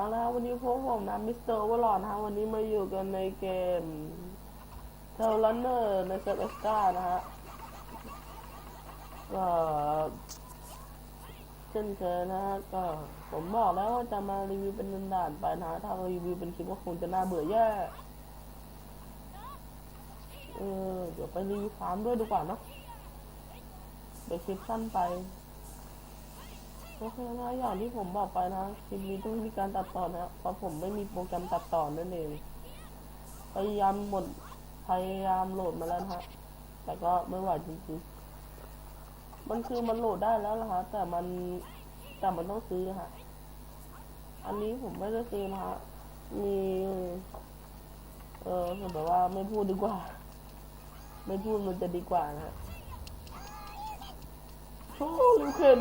เอาละวันนี้พวกผมนะมิสเตอร์วอลลอดนะฮะวันนี้มาอยู่กันในเกมเทลลันเนอร์ในเซิร์เอสกานะฮะก็เช่นเคยนะฮะก็ผมบอกแล้วว่าจะมารีวิวเป็นด่านไปนะฮะถ้ารีวิวเป็นคลิปก็คงจะน่าเบื่อแย่เออเดี๋ยวไปรีวิวฟาร์มด้วยดีกว่านะเดี๋ยวคลิปสั้นไป โอเคนะอย่างที่ผมบอกไปนะคลิปนี้ต้องมีการตัดต่อนะเพราะผมไม่มีโปรแกรมตัดต่อนั่นเองพยายามหมดพยายามโหลดมาแล้วฮะแต่ก็ไม่ไหวจริงๆมันคือมันโหลดได้แล้วนะฮะแต่มันแต่มันต้องซื้อฮะอันนี้ผมไม่ได้ซื้อนะฮะมีเออแบบว่าไม่พูดดีกว่า ไม่พูดมันจะดีกว่านะฮะโชว์ลิวเคน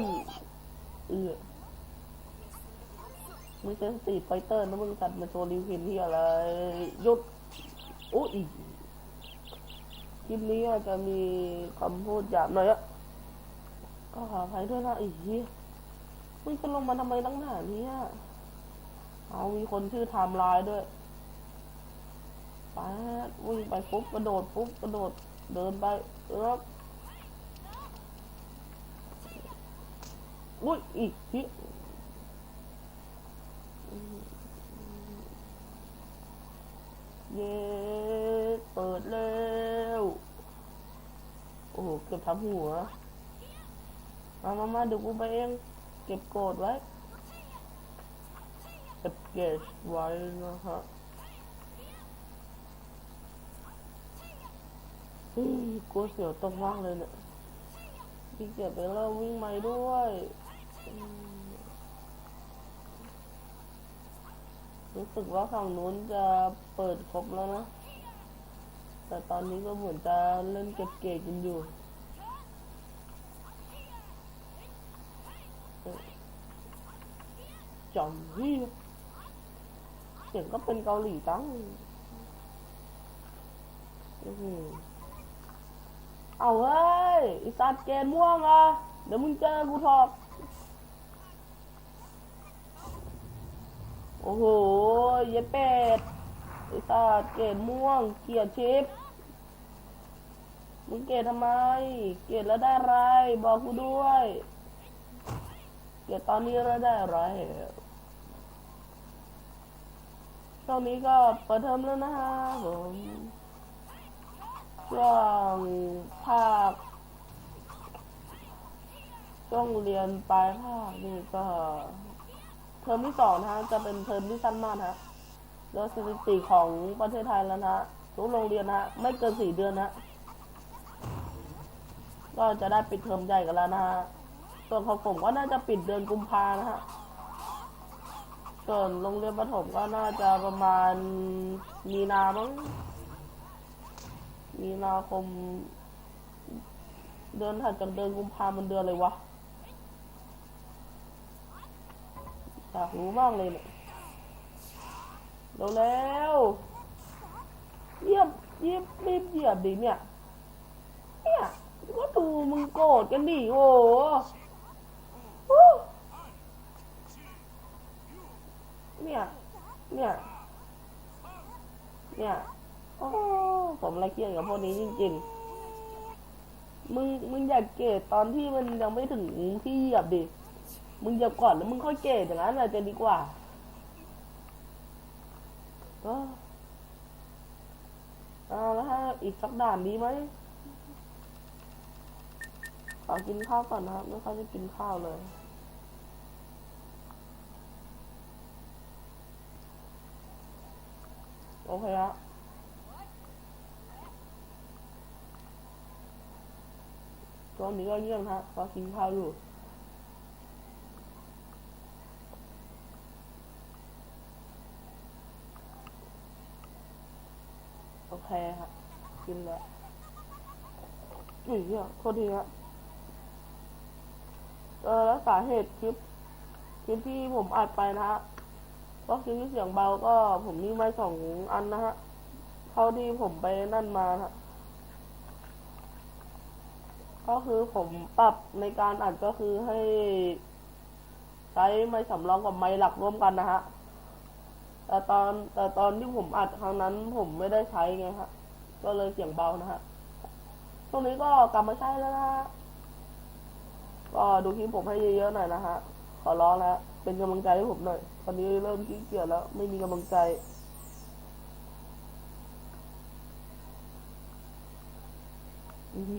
เออมึงเป็นสตรีไฟเตอร์นะมึงตัดมาโชว์ริวเคนที่อะไรหยุดโอ้ยคลิปนี้อาจจะมีคำพูดหยาบหน่อยอะก็ขออภัยด้วยนะอ้เหี้ยมึงจะลงมาทำไมตั้งหนาเนี่ยเอามีคนชื่อไทม์ไลน์ด้วยไปวิ่งไปปุ๊บกระโดดปุ๊บกระโดดเดินไปเออ อุ้ยอีกทีเย้เปิดแล้ว โอ้โห เก็บทับหัว มามามาเดี๋ยวกูไปเอง เก็บโกดไว้เก็บเกจไว้นะฮะอืมกูเสียวตกมากเลยเนี่ยพี่เกียจไปเริ่มวิ่งใหม่ด้วย รู้สึกว่าฝั่งนู้นจะเปิดครบแล้วนะ แต่ตอนนี้ก็เหมือนจะเล่นเก็บเกจกันอยู่ จอมพี่เสียงก็เป็นเกาหลีจังอื้อหือเอาเฮ้ยไอีสัตว์เกณฑ์ม่วงอะ เดี๋ยวมึงเจอกูทอก โอ้โห เย็ดเป็ดไอีสัตว์เกณฑ์ม่วง เกียดชิป มึงเกลียดทำไม เกลียดแล้วได้อะไร บอกกูด้วย เกลียดตอนนี้แล้วได้อะไรช่วงนี้ก็เปิดเทอมแล้วนะฮะผมช่วงภาคช่วงเรียนปลายภาคนี่ก็ เทอมที่สองนะฮะจะเป็นเทอมที่สั้นมากนะฮะแล้วสถิติของประเทศไทยแล้วนะฮะทุกโรงเรียนนะฮะไม่เกินสี่เดือนนะฮะก็จะได้ปิดเทอมใหญ่กันแล้วนะฮะส่วนของผมก็น่าจะปิดเดือนกุมภานะฮะส่วนโรงเรียนประถมก็น่าจะประมาณมีนามั้งมีนาคม เดือนถัดจากเดือนกุมภามันเดือนอะไรวะ อยากรู้มากเลยเนี่ยเร็วๆเหยียบเยียบรีบเหยียบดิเนี่ย เนี่ยก็ดูมึงโกรธกันดิโอ้เนี่ย เนี่ย เนี่ย โอ้ ผมละเกียดกับพวกนี้จริงๆ มึง มึงอยากเกตตอนที่มันยังไม่ถึงที่เหยียบดิ มึงเหยียบก่อนแล้วมึงค่อยเกตอย่างนั้นอาจจะดีกว่าก็เอาแล้วฮะอีกสักด่านดีไหมขอกินข้าวก่อนนะครับไม่ค่อยจะกินข้าวเลยโอเคละตอนนี้ก็เงียบฮะก็กินข้าวอยู่ โอเคฮะกินแล้วอุ้ยเนี่ยโทษทีฮะเออแล้วสาเหตุคลิปคลิปที่ผมอัดไปนะฮะก็คลิปที่เสียงเบาก็ผมมีไม้สองอันนะฮะเท่าที่ผมไปนั่นมาฮะก็คือผมปรับในการอัดก็คือให้ ใช้ไม้สำรองกับไม้หลักร่วมกันนะฮะ แต่ตอนแต่ตอนที่ผมอัดครั้งนั้น ผมไม่ได้ใช้ไงฮะก็เลยเสียงเบานะฮะตรงนี้ก็กลับมาใช้แล้วนะก็ดูคลิปผมให้เยอะๆหน่อยนะฮะขอร้องแล้วเป็นกำลังใจให้ผมหน่อยตอนนี้เริ่มขี้เกียจแล้ว ไม่มีกำลังใจอือฮึ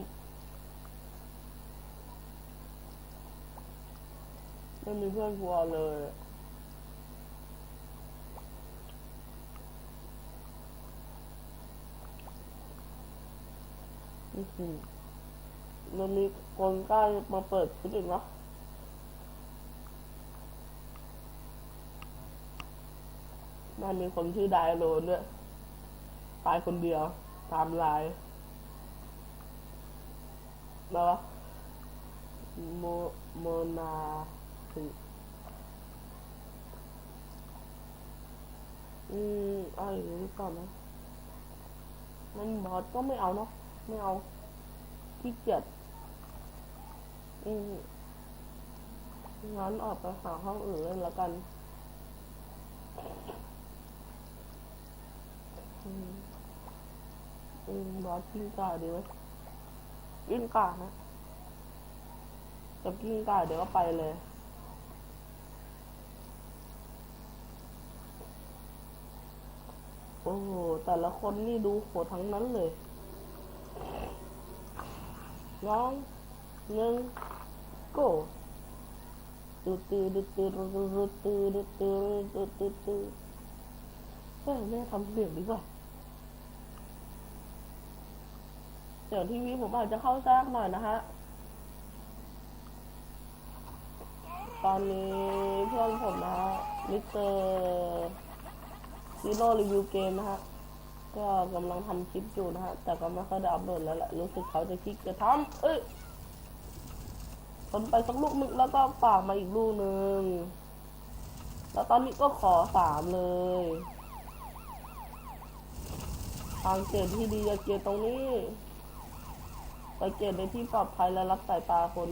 ไม่มีเพื่อนกลัวเลย มันมีคนกล้ามาเปิดคลิปอีกเนาะมันมีคนชื่อไดโรนด้วย ตายคนเดียว ตามไลน์แล้ววะโมโมนาถึอืมเอาอย่างนี้ก่อนนะมันบอสก็ไม่เอาเนาะ ไม่เอาขี้เกียจอืมงั้นออกไปหาห้องอื่นเล่นแล้วกันอืมอืมบอสกิ้งก่าดีไหมกิ้งก่านะกับกิ้งก่าเดี๋ยวก็ไปเลยโอ้แต่ละคนนี่ดูโหดทั้งนั้นเลย น้องหนึ่งโก้ตืดตืดตืดตืดตืดตืดตืดตืดตืดตืดเฮ้ยแม่ทำเสียงดีกว่าเสียงทีวีผมอาจจะเข้าแทรกหน่อยนะฮะ ตอนนี้เพื่อนผมนะมิสเตอร์ซีโร่รีวิวเกมนะฮะ ก็กำลังทำคลิปอยู่นะฮะ แต่ก็ไม่ค่อยได้อัพโหลดแล้วแหละ รู้สึกเขาจะคิดจะทำเอ้ยทนไปสักลูกหนึงแล้วก็ฝากมาอีกลูกหนึ่ง แล้วตอนนี้ก็ขอสามเลยทางเกตที่ดีจะเกตตรงนี้ ไปเกตในที่ปลอดภัยและรับสายตาคน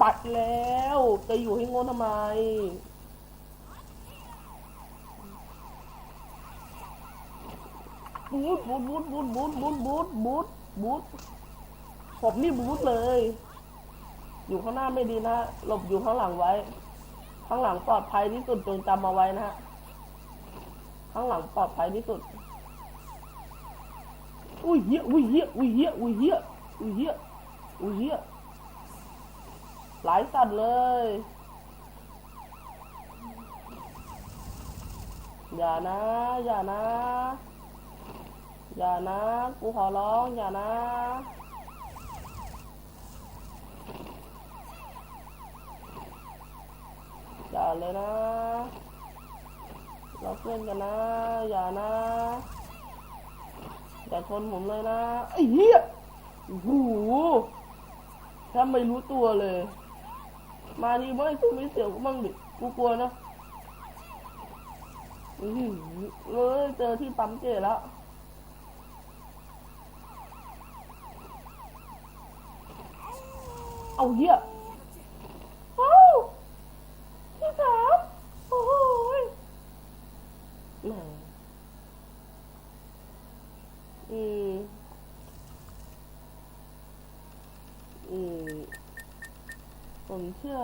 ปัดแล้ว จะอยู่ให้โง่ทำไม บูทบูทบูทบูทบูทบูทบูทบูทบูทผมนี่บูทเลย อยู่ข้างหน้าไม่ดีนะหลบอยู่ข้างหลังไว้ ข้างหลังปลอดภัยที่สุดจงจำเอาไว้นะฮะข้างหลังปลอดภัยที่สุด อุ้ยเหี้ยอุ้ยเหี้ยอุ้ยเหี้ยอุ้ยเหี้ยอุ้ยเหี้ยอุ้ยเหี้ยหลายสัตว์เลย อย่านะ อย่านะ อย่านะกูขอร้องอย่านะ อย่าเลยนะ เราเพื่อนกันนะ อย่านะ อย่าชนผมเลยนะไอ้เหี้ยโอ้โหแทบไม่รู้ตัวเลย มาดีไหมกูไม่เสียวกูบ้างดิกูกลัวนะอือเลยเจอที่ปั๊มเจแล้ว เอาเหี้ยเอ้าพี่สามโอ้โหยแหมอืมอืมผมเชื่อ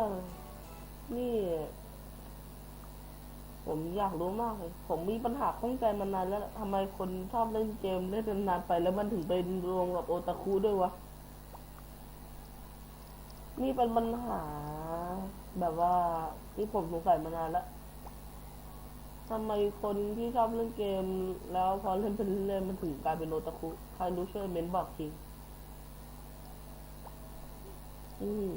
นี่ ผมอยากรู้มากเลย ผมมีปัญหาข้องใจมานานแล้วทำไมคนชอบเล่นเกมเล่นนานๆไปแล้วมันถึงเป็นรวมกับโอตาคุด้วยวะ นี่เป็นปัญหา แบบว่าที่ผมสงสัยมานานล้วทำไมคนที่ชอบเล่นเกม แล้วพอเล่นเป็นเล่นมันถึงกลายเป็นโอตาคุใครรู้ช่วยเม้นบอกทีอืม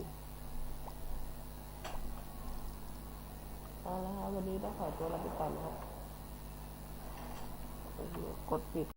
เอาละครับวันนี้ต้องขอตัวลาไปก่อนนะครับกดปิด